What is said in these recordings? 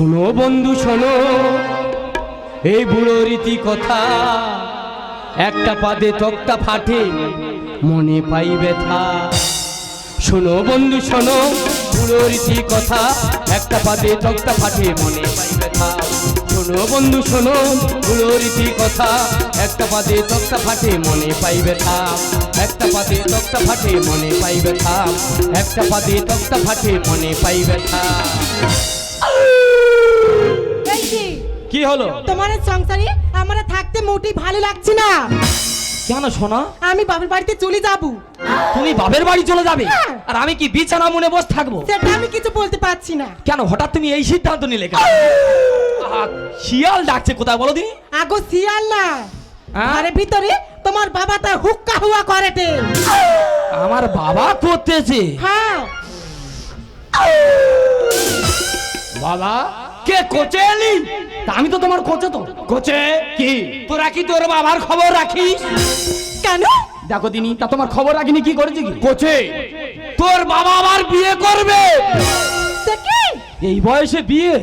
শোনো বন্ধু, শোনো। এই বুড়ো রীতি কথা একটা পাদে তক্তা ফাটে, মনে পাই ব্যথা। শোনো বন্ধু, শোনো। বুড়ো রীতি কথা একটা পাদে তক্তা ফাটে, মনে পাই ব্যথা। শোনো বন্ধু, শোনো। বুড়ো রীতি কথা একটা পাদে তক্তা ফাটে, মনে পাই ব্যথা। একটা পাদে তক্তা ফাটে, মনে পাই ব্যথা। একটা পাদে তক্তা ফাটে, মনে পাই ব্যথা। কি হলো? তোমার সংসারে আমার থাকতে মোটেই ভালো লাগছে না। কেন শোনা আমি বাবার বাড়িতে চলে যাব। তুমি বাপের বাড়ি চলে যাবে? হ্যাঁ। আর আমি কি বিছানা মনে বসে থাকব? সেটা আমি কিছু বলতে পারছি না। কেন হঠাৎ তুমি এই সিদ্ধান্ত নিলে কেন? শিয়াল ডাকছে কোথায় বলো দিনি? আগো শিয়াল না। আরে ভিতরে তোমার বাবা তার হুক্কা হুয়া করেটে। আমার বাবা করতেছে। হ্যাঁ। বাবা? কে কোচে এলি? আমি তো তোমার কোচে তো। কোচে কি? তোরা কি তোর বাবার খবর রাখিস? কেন? দেখো দিনি তা তোমার খবর রাখিনি কি করেছে কি? কোচে। তোর বাবা আবার বিয়ে করবে। এই বয়সে বিয়ে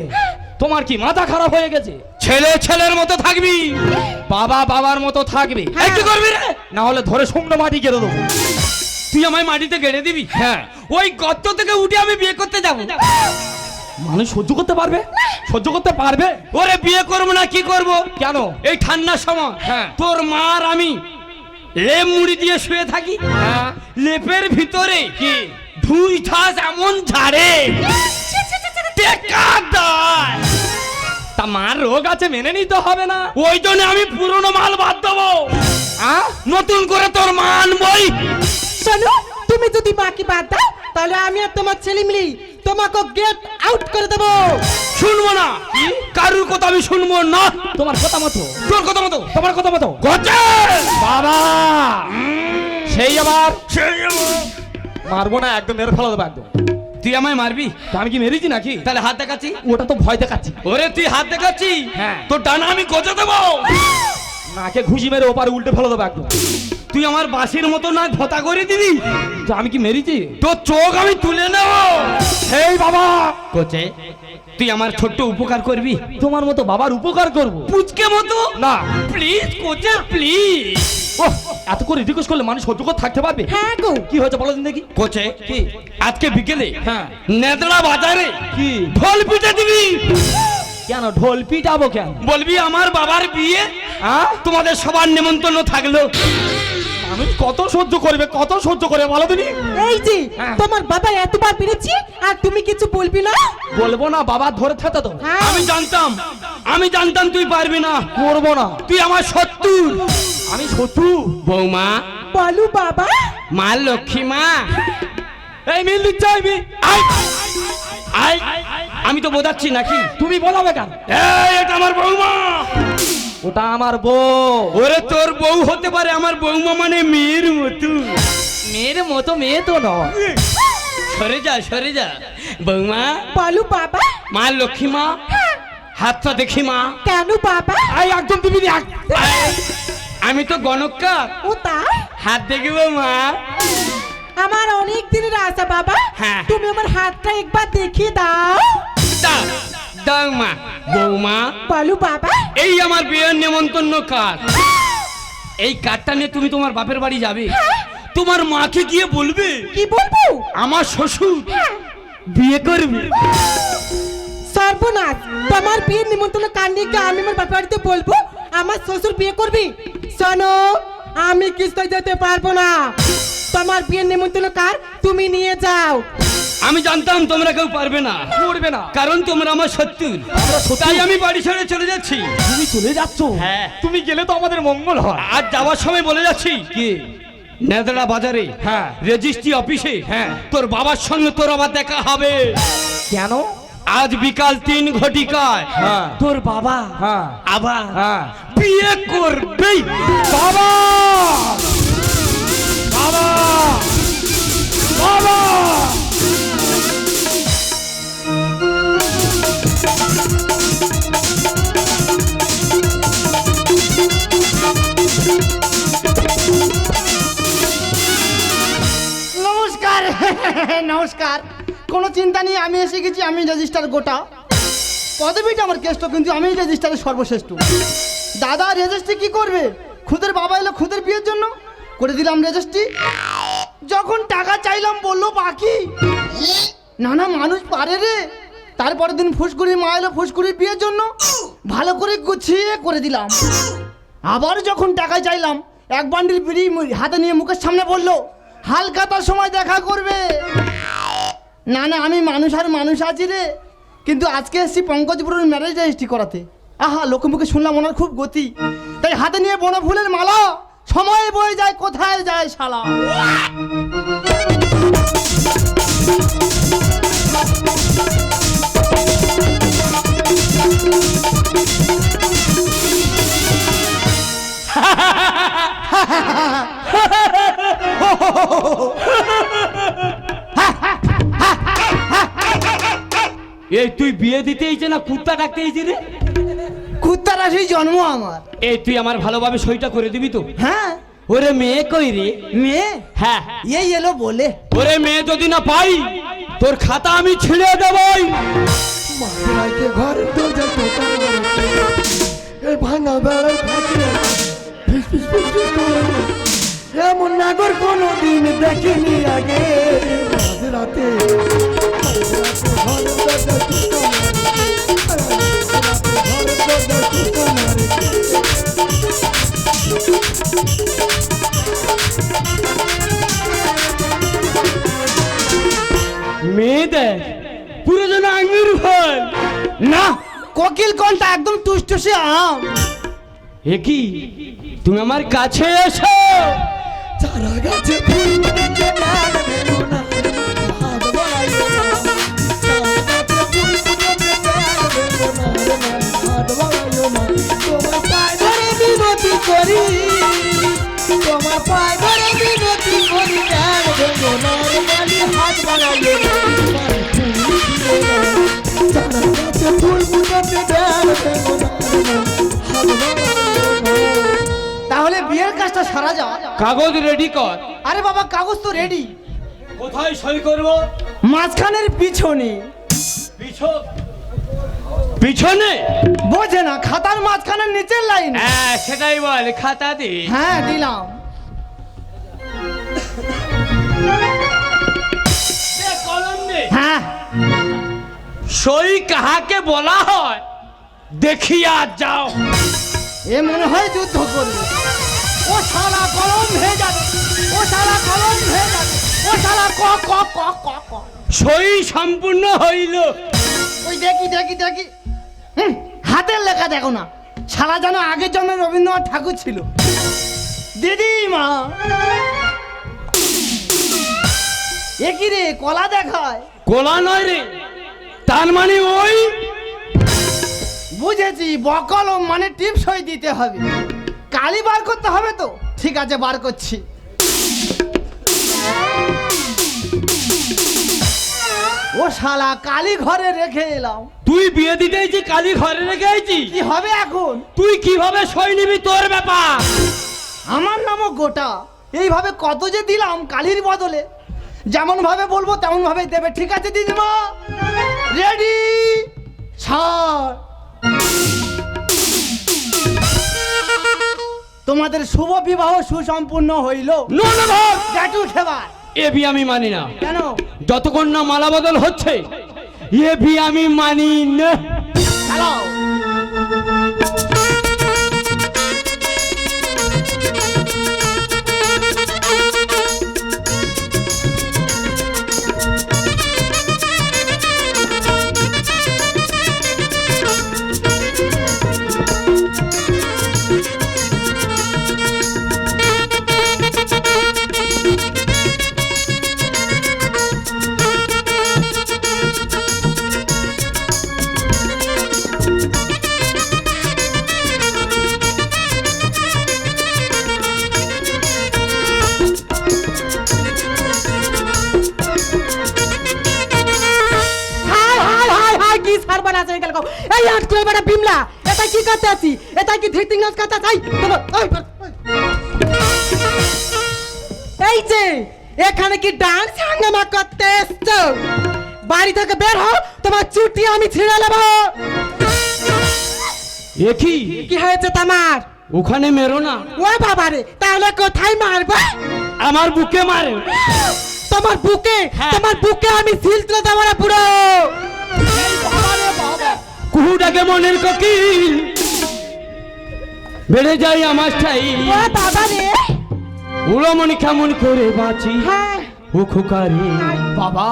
তোমার কি মাথা খারাপ হয়ে গেছে? ছেলে ছেলের মতো থাকবি বাবা বাবার মতো থাকবে। হ্যাঁ। কি করবি রে। না হলে ধরে শুকনো মাটি কেড়ে দেবো। তুই আমায় মাটিতে গেড়ে দিবি? হ্যাঁ। ওই গর্ত থেকে উঠে আমি বিয়ে করতে যাব। মানুষ সহ্য করতে পারবে? সহ্য করতে পারবে? ওরে বিয়ে করব না কি করব? কেন? এই ঠান্ডার সময়। হ্যাঁ। তোর মার আমি লেপ মুড়ি দিয়ে শুয়ে থাকি। হ্যাঁ। লেপের ভিতরে কি? ধুই ঠাস এমন ঝাড়ে। তা মার রোগ আছে মেনে নিতে হবে না। ওই জন্য আমি পুরনো মাল বাদ দেবো। আ? নতুন করে তোর মা আনবই। শোনো তুমি যদি বাকি বাদ দাও তাহলে আমি আর তোমার ছেলে মিলি তোমাকে গেট আউট করে দেবো। শুনব না। কারুর কথা আমি শুনব না। তোমার কথা মতো। তোর কথা মতো। তোমার কথা মতো। বাবা! সেই আবার। সেই। মারবো না একদম মেরে ফেলা দেবো একদম। তুই আমায় মারবি? আমি কি মেরেছি নাকি? তাহলে হাত দেখাচ্ছি? ওটা তো ভয় দেখাচ্ছি। ওরে তুই হাত দেখাচ্ছি? হ্যাঁ। তোর ডানা আমি গজে দেবো। নাকে ঘুষি মেরে ওপারে উল্টে ফেলে দেবো একদম। তুই আমার বাসির মতো না ভোতা করে দিবি? তো আমি কি মেরেছি? তোর চোখ আমি তুলে নেব। সেই বাবা। কোচে তুই আমার ছোট্ট উপকার করবি? তোমার মতো বাবার উপকার করব। পুচকে মতো? না। প্লিজ কোচে প্লিজ। ও এত করে রিকোয়েস্ট করলে মানুষ সহ্য করে থাকতে পারবে? হ্যাঁ গো। কি হয়েছে বলো দেখি। কোচে কি? আজকে বিকেলে হ্যাঁ। নেদড়া বাজারে কি? ঢোল পিটে দিবি। কেন ঢোল পিটাবো কেন? বলবি আমার বাবার বিয়ে? হ্যাঁ তোমাদের সবার নেমন্তন্ন থাকল। আমি কত সহ্য করবে কত সহ্য করে বলো দিনি এই যে হ্যাঁ। তোমার বাবা এতবার পেরেছি আর তুমি কিছু বলবি না? বলব না বাবা ধরে থাকতে তো হ্যাঁ। আমি জানতাম আমি জানতাম তুই পারবি না। করব না। তুই আমার শত্রু। আমি শত্রু। বৌমা। বলু বাবা। মা লক্ষ্মী মা। এই মিল দিচ্ছে আমি আই আই আমি তো বোঝাচ্ছি নাকি? তুমি বলাবে কেন? এটা আমার বৌমা। ওটা আমার বউ। ওরে তোর বউ হতে পারে আমার বৌমা মানে মেয়ের মতো। মেয়ের মতো মেয়ে তো নয়। সরে যা সরে যা। বৌমা। বলু বাবা। মা লক্ষ্মী মা। হাতটা দেখি মা। কেন বাবা? আই একদম তুমি এক- আমি তো গণকার ও তাই? হাত দেখব মা আমার অনেক দিনের আশা বাবা। হ্যাঁ। তুমি আমার হাতটা একবার দেখিয়ে দাও। দাও দাও মা বৌমা। বলু বাবা। এই আমার বিয়ের নেমন্তন্ন কার্ড এই কার্ডটা নিয়ে তুমি তোমার বাপের বাড়ি যাবে। তোমার মাকে গিয়ে বলবে। কি বলব? আমার শ্বশুর বিয়ে করবে। সর্বনাশ। তোমার বিয়ের নিমন্ত্রণ কান্ডে গিয়ে আমি আমার বাপের বাড়িতে বলব? আমার শ্বশুর বিয়ে করবি। শোনো আমি কিস্তে যেতে পারব না। তোমার বিয়ের নিমন্ত্রণ কার তুমি নিয়ে যাও। আমি জানতাম তোমরা কেউ পারবে না। করবে না। কারণ তোমরা আমার শত্রু। তাই আমি বাড়ি ছেড়ে চলে যাচ্ছি। তুমি চলে যাচ্ছ? হ্যাঁ। তুমি গেলে তো আমাদের মঙ্গল হয়। আজ যাওয়ার সময় বলে যাচ্ছি। কি? নেদড়া বাজারে। হ্যাঁ। রেজিস্ট্রি অফিসে। হ্যাঁ। তোর বাবার সঙ্গে তোর আবার দেখা হবে। কেন? আজ বিকাল তিন ঘটিকায়। হ্যাঁ। তোর বাবা হ্যাঁ। আবার হ্যাঁ। বিয়ে করবে। বাবা! বাবা! বাবা! নমস্কার। কোনো চিন্তা নেই, আমি এসে গেছি, আমি রেজিস্টার গোটা। পদবিটা আমার কেষ্ট, কিন্তু আমি রেজিস্টারে সর্বশ্রেষ্ঠ। দাদা রেজিস্ট্রি কি করবে? খুদের বাবা এলো খুদের বিয়ের জন্য? করে দিলাম রেজিস্ট্রি যখন টাকা চাইলাম, বলল, বাকি? না না, মানুষ পারে রে। তারপরের দিন ফুসকুড়ি মা এলো ফুসকুড়ির বিয়ের জন্য। ভালো করে গুছিয়ে করে দিলাম। আবার যখন টাকা চাইলাম, এক বান্ডিল বিড়ি হাতে নিয়ে মুখের সামনে বলল হালকাতার সময় দেখা করবে। না না আমি মানুষ আর মানুষ আছি রে। কিন্তু আজকে এসেছি পঙ্কজপুরের ম্যারেজ রেজিস্ট্রি করাতে। আহা লোকে মুখে শুনলাম ওনার খুব গতি। তাই হাতে নিয়ে বন ফুলের মালা সময় বয়ে যায় কোথায় যায় শালা? এই তুই বিয়ে দিতে এইছে না কুত্তা ডাকতে এইছি রে? কুত্তার আসি জন্ম আমার। এই তুই আমার ভালোভাবে সইটা করে দিবি তো? হ্যাঁ। ওরে মেয়ে কই রে? মেয়ে? হ্যাঁ। এই এলো বলে। ওরে মেয়ে যদি না পাই তোর খাতা আমি ছিঁড়ে দেবই। ঘর এই ভাঙা বেড়ার এমন নাগর কোনো দিন দেখিনি আগে। রাতে মেয়ে দেখ পুরো যেন আঙুর ফল না, কোকিল কোনটা? একদম টুসটুসে আম। এ কি? তুমি আমার কাছে এসো। চারা গাছে ফুল না করি তোমার পায়ে ধরে বিনতি করি ডাল মেলো না রে মালি হাত বাড়াইও না চারা গাছে ফুল ফুটেছে ডাল মেলো না রে মা, হাত বাড়াইও না তাহলে বিয়ের কাজটা সারা যাও। কাগজ রেডি কর। আরে বাবা কাগজ তো রেডি কোথায় সই করব? মাঝখানের পিছনে। পিছন। বোঝে না খাতার মাঝখানে নিচের লাইন। হ্যাঁ সেটাই বল খাতা দে। হ্যাঁ দিলাম। দে, কলম দে হ্যাঁ। সই কাহাকে বলা হয় দেখিয়া যাও। এ মনে হয় যুদ্ধ করবে। ও শালা কলম ভেজে যাবে ও শালা কলম ভেজে যাবে ও শালা ক ক ক ক ক। সই সম্পূর্ণ হইল। ওই দেখি দেখি দেখি। হুম, হাতের লেখা দেখো না। সারা যেন আগের জন্মে রবীন্দ্রনাথ ঠাকুর ছিল। দিদি মা। এ কি রে কলা দেখায়? কলা নয় রে তার মানে ওই বুঝেছি বকলম মানে টিপ সই দিতে হবে। কালি বার করতে হবে তো? ঠিক আছে বার করছি। ও শালা কালী ঘরে রেখে এলাম। তুই বিয়ে দিতে আইছি কালি ঘরে রেখে আইছি কি হবে এখন? তুই কীভাবে সই নিবি তোর ব্যাপার? আমার নামও গোটা। এইভাবে কত যে দিলাম কালির বদলে। যেমন ভাবে বলব তেমন ভাবে দেবে। ঠিক আছে দিদিমা? রেডি ছাড়। তোমাদের শুভ বিবাহ সুসম্পূর্ণ হইল। খেবার। এ বি আমি মানি না। কেন? যতক্ষণ না মালা বদল হচ্ছে এ বি আমি মানি না। আছে গেল এই আট করে বেটা বিমলা এটা কি করতে আছি? এটা কি ধৃতিং নাচ করতে চাই। এই যে এখানে কি ডান্স হাঙ্গামা করতে এসছো? বাড়ি থেকে বের হও তোমার চুটি আমি ছিঁড়ে নেব। একই কি? হয়েছে তোমার? ওখানে মেরো না। ও বাবারে তাহলে কোথায় মারবে? আমার বুকে মারে। তোমার বুকে হ্যাঁ। তোমার বুকে আমি সিল তুলে দেবো না পুরো। কুহুটাকে মনের কোকিল। বেড়ে যায় আমার বাবারে উড়মনি কেমন করে বাঁচি। হ্যাঁ। ও খোকারি বাবা।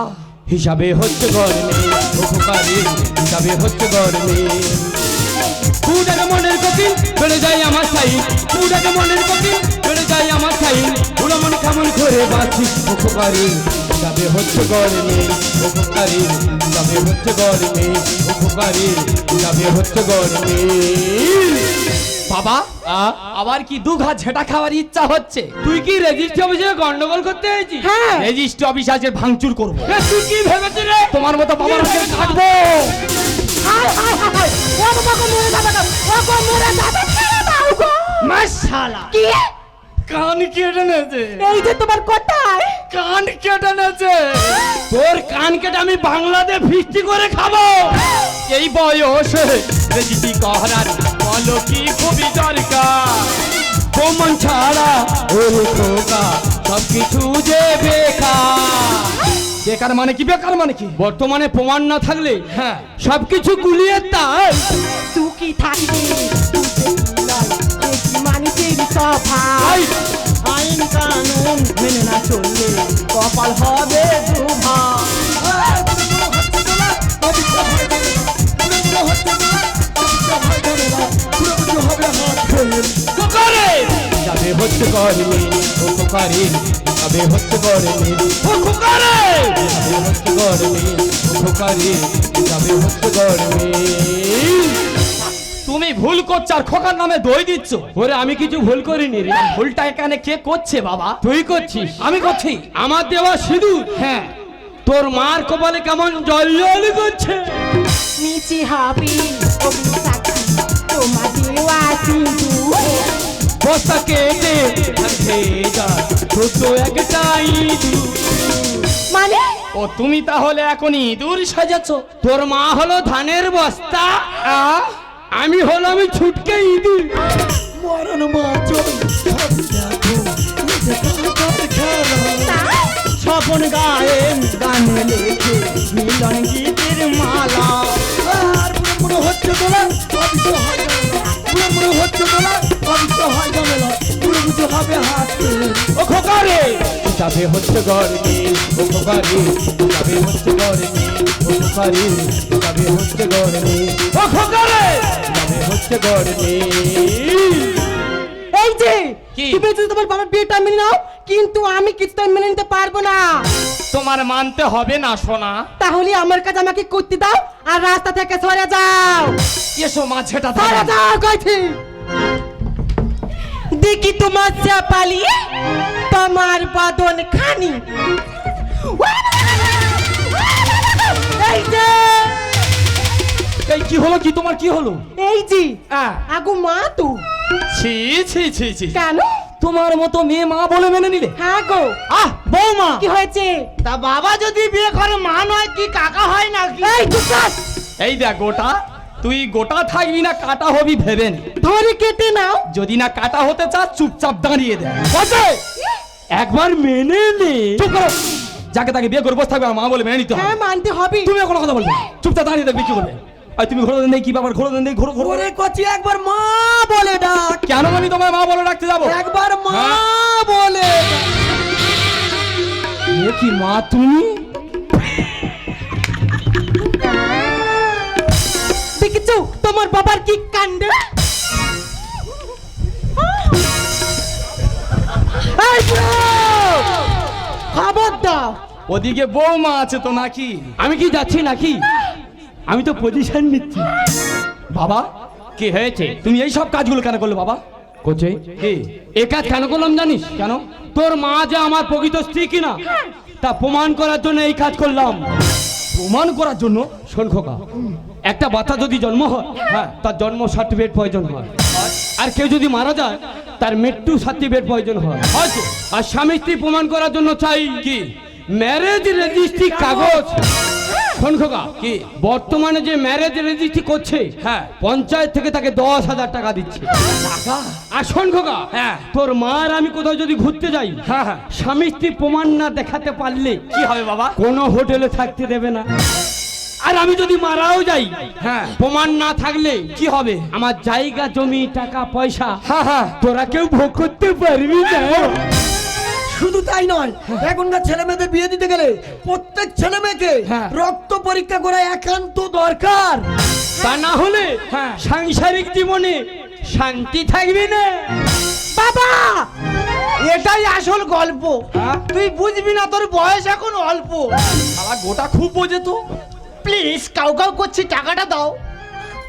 হিসাবে হচ্ছে গরমে। ও খোকারি হিসাবে হচ্ছে গরমে। কুহুটাকে মনের কোকিল বেড়ে যায় আমার চাই কুহুটাকে মনের কোকিল বেড়ে যায় আমার চাই উড়মনি কেমন করে বাঁচি। ও খোকারি হিসাবে হচ্ছে গরমে খোকারি হিসাবে হচ্ছে গরমে খোকারি হিসাবে হচ্ছে গরমে বাবা আবার কি দু ঘা ঝেটা খাওয়ার ইচ্ছা হচ্ছে তুই কি রেজিস্ট্রি অফিসে গন্ডগোল করতে হয়েছিস হ্যাঁ রেজিস্ট্রি অফিস আছে ভাঙচুর করব তুই কি ভেবেছিস রে তোমার মতো বাবার হাতে কাটবো হায় হায় হায় হায় ও বাবা গো মরে যাবে ও গো মরে যাবে ছেড়ে দাও গো মাশালা কি কান কেটে নেছে। এই যে তোমার কোথায় কান কেটে নেছে। তোর কান কেটে আমি বাংলাতে ফিস্টি করে খাব। এই বয়সে রেজিস্ট্রি করার? বলো কি খুবই দরকার? প্রমাণ ছাড়া ওর খোকা সব কিছু যে বেকার বেকার মানে কি? বেকার মানে কি? বর্তমানে প্রমাণ না থাকলে হ্যাঁ। সবকিছু গুলিয়ে তাই। তুই কি থাকবি? মানুষের স্বভাব আইন কানুন মেনে না চললে কপাল হবে দুভা যাবে হচ্ছে গরমে ও যাবে হচ্ছে গরমে ও যাবে হচ্ছে গরমে ও যাবে হচ্ছে গরমে তুমি ভুল করছ আর খোকার নামে দই দিচ্ছ। ওরে আমি কিছু ভুল করিনি রে। ভুলটা এখানে কে করছে বাবা? তুই করছিস? আমি করছি। আমার দেওয়া সিঁদুর। হ্যাঁ। তোর মার কপালে কেমন জল জল করছে? হবে তোমার বস্তা কেটে একটাই মানে? ও তুমি তাহলে এখন ইঁদুর সাজাচ্ছ? তোর মা হলো ধানের বস্তা? আমি হলাম ছুটকে ইঁদুর। মরণ মাচল সব দেখো। স্বপন গায়েন গানে লেখে, মিলন গীতের মালা। পুরো হচ্ছে তোলা হয় পুরো পুরো হচ্ছে তোলা অবিশ্ব হয় ঝামেলা পুরো পুজো হবে হাতে। ও খোকারে! যাবে হচ্ছে গরমে ও খোকারে। যাবে হচ্ছে গরমে ও খোকারে। যাবে হচ্ছে গরমে ও খোকারে! যাবে হচ্ছে গরমে এই যে কি? তুমি যদি তোমার বাবার বিয়েটা মেনে নাও কিন্তু আমি কিছুটা মেনে নিতে পারব না। তোমার মানতে হবে না সোনা। তাহলে আমার কাছে আমাকে করতে দাও আর রাস্তা থেকে সরে যাও। এসো মা ঝেটা সরে যাও কইছি। দেখি তোমার যা পালিয়ে তোমার বাদন খানি। এই যে। এই কি হলো কি? তোমার কি হলো? এই যে হ্যাঁ। আগু মা তো। ছি ছি ছি ছি। কেন? তোমার মতো মেয়ে মা বলে মেনে নিলে। হ্যাঁ গো। আহ বৌমা। কি হয়েছে? তা বাবা যদি বিয়ে করে মা নয় কি কাকা হয় নাকি? এই চুপ এই দেখ গোটা। তুই গোটা থাকবি না কাটা হবি ভেবে নে। ধরে কেটে নাও। যদি না কাটা হতে চাস চুপচাপ দাঁড়িয়ে দে। একবার মেনে নে। চুপ করো। যাকে তাকে বিয়ে করে বসে থাকবে মা বলে মেনে নিতে হবে। হ্যাঁ মানতে হবে। তুমি কোনো কথা বলবে চুপচাপ দাঁড়িয়ে দেখবি কি করবে। আর তুমি ঘোরো দেন কি ব্যাপার? ঘোরো দেন ঘোরো ঘোরো ওরে কচি একবার মা বলে ডাক। কেন আমি তোমার মা বলে রাখতে যাব? একবার মা হ্যাঁ? বলে এ কি মা তুমি? দেখেছ? তোমার বাবার কি কাণ্ড? খবর দাও ওদিকে বৌমা আছে তো নাকি? আমি কি যাচ্ছি নাকি? আমি তো পজিশন নিচ্ছি। বাবা কি হয়েছে? তুমি এই সব কাজগুলো কেন করলে বাবা? কোচে? কি? এ কাজ কেন করলাম জানিস? কেন? তোর মা যে আমার প্রকৃত স্ত্রী কিনা তা প্রমাণ করার জন্য এই কাজ করলাম। প্রমাণ করার জন্য? শোন খোকা একটা বাচ্চা যদি জন্ম হয় হ্যাঁ। তার জন্ম সার্টিফিকেট প্রয়োজন হয়। আর কেউ যদি মারা যায় তার মৃত্যু সার্টিফিকেট প্রয়োজন হয়। হয়তো আর স্বামী স্ত্রী প্রমাণ করার জন্য চাই কি? ম্যারেজ রেজিস্ট্রি কাগজ। কি? বর্তমানে যে ম্যারেজ রেজিস্ট্রি করছে হ্যাঁ। পঞ্চায়েত থেকে তাকে দশ হাজার টাকা দিচ্ছে টাকা আর শোন খোকা হ্যাঁ। তোর মার আমি কোথাও যদি ঘুরতে যাই হ্যাঁ, হ্যাঁ। স্বামী স্ত্রী প্রমাণ না দেখাতে পারলে কি হবে বাবা কোনো হোটেলে থাকতে দেবে না আর আমি যদি মারাও যাই হ্যাঁ। প্রমাণ না থাকলে কি হবে আমার জায়গা জমি টাকা পয়সা হ্যাঁ হ্যাঁ তোরা কেউ ভোগ করতে পারবি না শুধু তাই নয় এখনকার ছেলে মেয়েদের বিয়ে দিতে গেলে প্রত্যেক ছেলে মেয়েকে হ্যাঁ। রক্ত পরীক্ষা করা একান্ত দরকার। তা না হলে হ্যাঁ। সাংসারিক জীবনে শান্তি থাকবে না। বাবা! এটাই আসল গল্প। হ্যাঁ? তুই বুঝবি না তোর বয়স এখন অল্প। শালা গোটা খুব বোঝে তো। প্লিজ কাউ কাউ করছি টাকাটা দাও।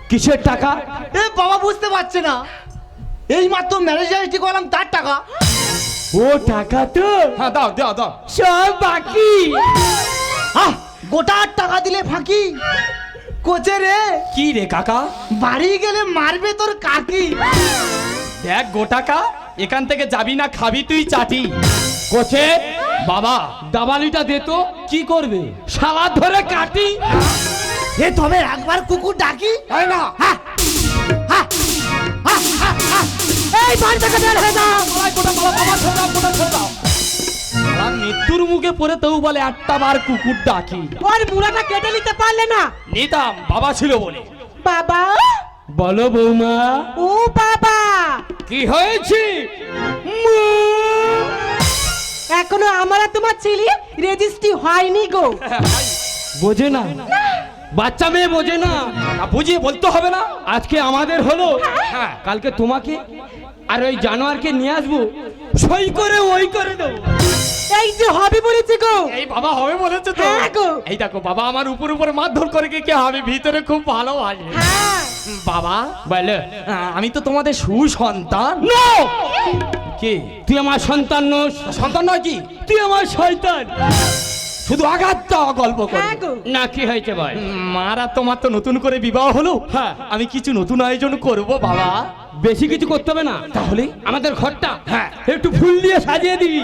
কিসের টাকা? এ বাবা বুঝতে পারছে না। এই মাত্র ম্যারেজ রেজিস্ট্রি করলাম তার টাকা। ও টাকা তো। হ্যাঁ দাও দাও দাও। সব বাকি। আহ গোটা টাকা দিলে ফাঁকি। কোচে রে? কি রে কাকা? বাড়ি গেলে মারবে তোর কাকি। দেখ গোটাকা এখান থেকে যাবি না খাবি তুই চাটি। কোচে? বাবা দাবালিটা দে তো কি করবে? শালা ধরে কাটি। এ তবে একবার কুকুর ডাকি। হয় না। এই বাড়ি থেকে বের হয়ে যাও। আর মৃত্যুর মুখে পড়ে তবু বলে আটটা বার কুকুর ডাকি। ওর মুড়াটা কেটে নিতে পারলে না? নিতাম বাবা ছিল বলে। বাবা? বলো বৌমা। ও বাবা! কি হয়েছে? এখনও আমার আর তোমার ছেলে রেজিস্ট্রি হয়নি গো। বোঝে না। বাচ্চা মেয়ে বোঝে না। না বুঝিয়ে বলতে হবে না। আজকে আমাদের হলো। হ্যাঁ। কালকে তোমাকে আর ওই জানোয়ারকে নিয়ে আসব সই করে ওই করে দেবো। এই যে হবে বলেছে গো। এই বাবা হবে বলেছে তো। হ্যাঁ গো। এই দেখো বাবা আমার উপর উপর মারধর করে কি কি হবে ভিতরে খুব ভালো আছে হ্যাঁ। বাবা বলে আমি তো তোমাদের সুসন্তান। নো! কে? তুই আমার সন্তান নোস। সন্তান নয় কি? তুই আমার শয়তান। শুধু আঘাত দেওয়া গল্প করে। হ্যাঁ না কি হয়েছে ভাই? মারা তোমার তো নতুন করে বিবাহ হলো। হ্যাঁ। আমি কিছু নতুন আয়োজন করব বাবা। বেশি কিছু করতে হবে না। তাহলে? আমাদের ঘরটা হ্যাঁ। একটু ফুল দিয়ে সাজিয়ে দিবি।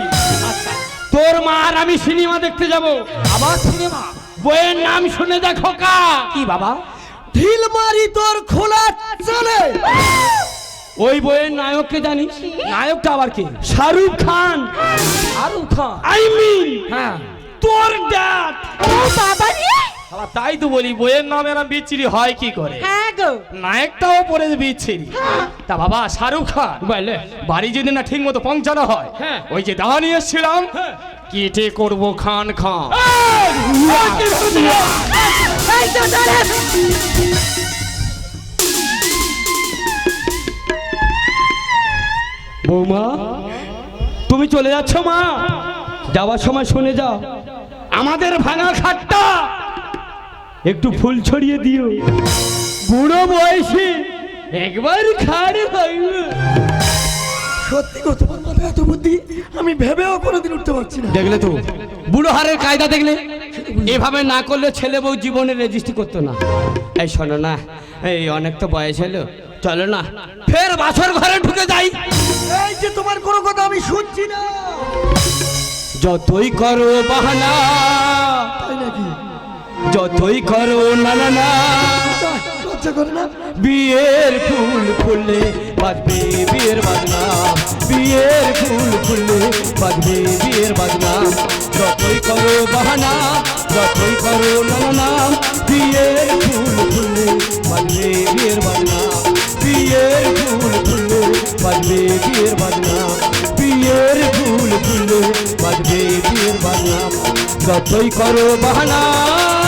তোর মা আর আমি সিনেমা দেখতে যাব। আবার সিনেমা? বইয়ের নাম শুনে দেখো কা। কি বাবা? ঢিল মারি তোর খোলা চলে। ওই বইয়ের নায়ককে জানিস? নায়কটা আবার কে? শাহরুখ খান। শাহরুখ খান। I mean. হ্যাঁ। তোর ড্যাড ও বাবা রে। শালা তাই তো বলি বইয়ের নাম এরম বিচ্ছিরি হয় কি করে? হ্যাঁ গো। নায়কটাও পরে বিচ্ছিরি। তা বাবা শাহরুখ খান বলে। বাড়ি যদি না ঠিক মতো পৌঁছানো হয় হ্যাঁ। ওই যে দাওয়া নিয়ে এসেছিলাম কেটে করব খান খান। বৌমা তুমি চলে যাচ্ছ মা? যাওয়ার সময় শুনে যাও। আমাদের ভাঙা খাটটা একটু ফুল ছড়িয়ে দিও। বুড়ো বয়সে একবার খাড়ে সত্যি তোমার মাথায় এত বুদ্ধি আমি ভেবেও কোনোদিন উঠতে পারছি না। দেখলে তো? বুড়ো হারের কায়দা দেখলে? এভাবে না করলে ছেলে বউ জীবনে রেজিস্ট্রি করতো না। এই শোনো না এই অনেক তো বয়স হলো। চলো না ফের বাসর ঘরে ঢুকে যাই। এই যে তোমার কোনো কথা আমি শুনছি না। যতই করো বাহানা যতই করো না না না। না। বিয়ের ফুল ফুললে বাজবে বিয়ের বাজনা। বিয়ের ফুল ফুললে বাজবে বিয়ের বাজনা। যতই করো বাহানা যতই করো নানা বিয়ের ফুল ফুললে বাজবে বিয়ের বাজনা। বিয়ের ফুল ফুললে বাজবে বিয়ের বাজনা। বিয়ের ফুল ফুললে বাজবে বিয়ের বাজনা। যতই করো বাহানা।